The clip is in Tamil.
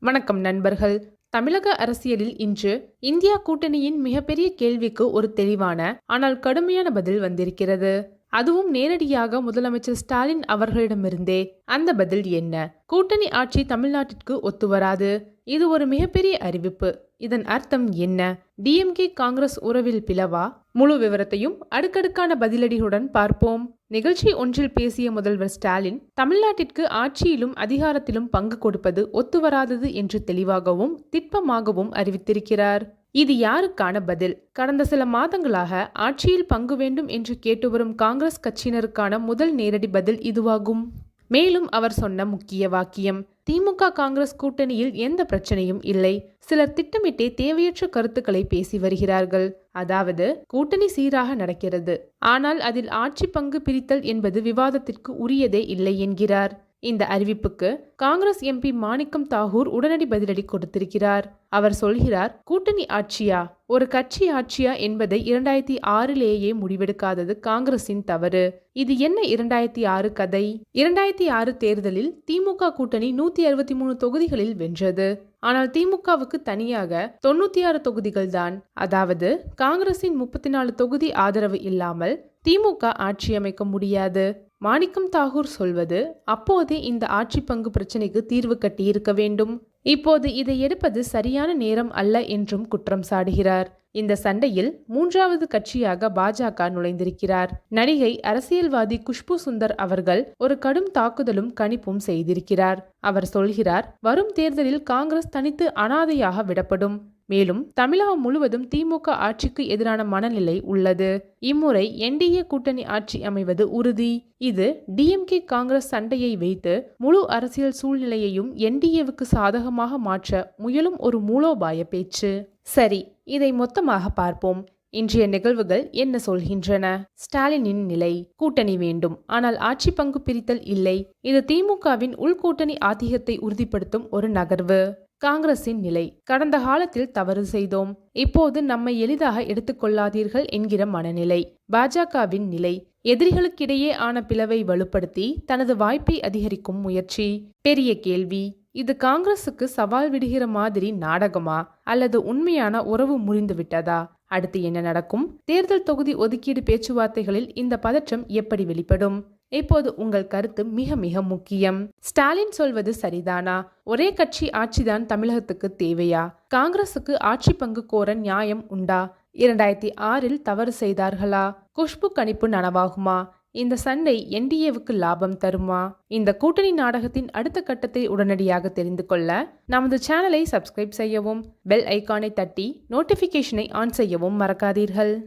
வணக்கம் நண்பர்கள். தமிழக அரசியலில் இன்று இந்தியா கூட்டணியின் மிகப்பெரிய கேள்விக்கு ஒரு தெளிவான ஆனால் கடுமையான பதில் வந்திருக்கிறது. அதுவும் நேரடியாக முதலமைச்சர் ஸ்டாலின் அவர்களிடமிருந்தே. அந்த பதில் என்ன? கூட்டணி ஆட்சி தமிழ்நாட்டிற்கு ஒத்துவராது இது ஒரு மிகப்பெரிய அறிவிப்பு. இதன் அர்த்தம் என்ன? டிஎம்கே காங்கிரஸ் உறவில் பிளவா? முழு விவரத்தையும் அடுக்கடுக்கான பதிலடிகளுடன் பார்ப்போம். நிகழ்ச்சி ஒன்றில் பேசிய முதல்வர் ஸ்டாலின் தமிழ்நாட்டிற்கு ஆட்சியிலும் அதிகாரத்திலும் பங்கு கொடுப்பது ஒத்துவராதது என்று தெளிவாகவும் திட்பமாகவும் அறிவித்திருக்கிறார். இது யாருக்கான பதில்? கடந்த சில மாதங்களாக ஆட்சியில் பங்கு வேண்டும் என்று கேட்டு வரும் காங்கிரஸ் கட்சியினருக்கான முதல் நேரடி பதில் இதுவாகும். மேலும் அவர் சொன்ன முக்கிய வாக்கியம் திமுக காங்கிரஸ் கூட்டணியில் எந்த பிரச்சனையும் இல்லை. சிலர் திட்டமிட்டே தேவையற்ற கருத்துக்களை பேசி வருகிறார்கள். அதாவது கூட்டணி சீராக நடக்கிறது. ஆனால் அதில் ஆட்சி பங்கு பிரித்தல் என்பது விவாதத்திற்கு உரியதே இல்லை என்கிறார். இந்த அறிவிப்புக்கு காங்கிரஸ் எம்பி மாணிக்கம் தாகூர் உடனடி பதிலடி கொடுத்திருக்கிறார். அவர் சொல்கிறார் கூட்டணி ஆட்சியா? ஒரு கட்சி ஆட்சியா என்பதை இரண்டாயிரத்தி ஆறிலேயே முடிவெடுக்காதது காங்கிரசின் தவறு. இது என்ன இரண்டாயிரத்தி ஆறு கதை? இரண்டாயிரத்தி ஆறு தேர்தலில் திமுக கூட்டணி நூத்தி அறுபத்தி மூணு தொகுதிகளில் வென்றது. ஆனால் திமுகவுக்கு தனியாக தொண்ணூத்தி ஆறு தொகுதிகள் தான். அதாவது காங்கிரசின் முப்பத்தி நாலு தொகுதி ஆதரவு இல்லாமல் திமுக ஆட்சி அமைக்க முடியாது. மாணிக்கம் தாகூர் சொல்வது அப்போதே இந்த ஆட்சி பங்கு பிரச்சினைக்கு தீர்வு கட்டியிருக்க வேண்டும். இப்போது இதை எடுப்பது சரியான நேரம் அல்ல என்றும் குற்றம் சாடுகிறார். இந்த சண்டையில் மூன்றாவது கட்சியாக பாஜக நுழைந்திருக்கிறார். நடிகை அரசியல்வாதி குஷ்பு சுந்தர் அவர்கள் ஒரு கடும் தாக்குதலும் கணிப்பும் செய்திருக்கிறார். அவர் சொல்கிறார் வரும் தேர்தலில் காங்கிரஸ் தனித்து அனாதையாக விடப்படும். மேலும் தமிழகம் முழுவதும் திமுக ஆட்சிக்கு எதிரான மனநிலை உள்ளது. இம்முறை என்டிஏ கூட்டணி ஆட்சி அமைவது உறுதி. இது டிஎம்கே காங்கிரஸ் சண்டையை வைத்து முழு அரசியல் சூழ்நிலையையும் என்டிஏவுக்கு சாதகமாக மாற்ற முயலும் ஒரு மூலோபாய பேச்சு. சரி இதை மொத்தமாக பார்ப்போம். இன்றைய நிகழ்வுகள் என்ன சொல்கின்றன? ஸ்டாலினின் நிலை. கூட்டணி வேண்டும். ஆனால் ஆட்சி பங்கு பிரித்தல் இல்லை. இது திமுகவின் உள்கூட்டணி ஆதிக்கத்தை உறுதிப்படுத்தும் ஒரு நகர்வு. காங்கிரசின் நிலை. கடந்த காலத்தில் தவறு செய்தோம். இப்போது நம்மை எளிதாக எடுத்துக்கொள்ளாதீர்கள் என்கிற மனநிலை. பாஜகவின் நிலை. எதிரிகளுக்கிடையே ஆன பிளவை வலுப்படுத்தி தனது வாய்ப்பை அதிகரிக்கும் முயற்சி. பெரிய கேள்வி. இது காங்கிரசுக்கு சவால் விடுகிற மாதிரி நாடகமா? அல்லது உண்மையான உறவு முறிந்து விட்டதா? அடுத்து என்ன நடக்கும்? தேர்தல் தொகுதி ஒதுக்கீடு பேச்சுவார்த்தைகளில் இந்த பதற்றம் எப்படி வெளிப்படும்? இப்போது உங்கள் கருத்து மிக மிக முக்கியம். ஸ்டாலின் சொல்வது சரிதானா? ஒரே கட்சி ஆட்சிதான் தமிழகத்துக்கு தேவையா? காங்கிரசுக்கு ஆட்சி பங்கு கோர நியாயம் உண்டா? இரண்டாயிரத்தி ஆறில் தவறு செய்தார்களா? குஷ்பு கணிப்பு நனவாகுமா? இந்த சண்டை என்டிஏவுக்கு லாபம் தருமா? இந்த கூட்டணி நாடகத்தின் அடுத்த கட்டத்தை உடனடியாக தெரிந்து கொள்ள நமது சேனலை சப்ஸ்கிரைப் செய்யவும் பெல் ஐக்கானை தட்டி நோட்டிபிகேஷனை ஆன் செய்யவும் மறக்காதீர்கள்.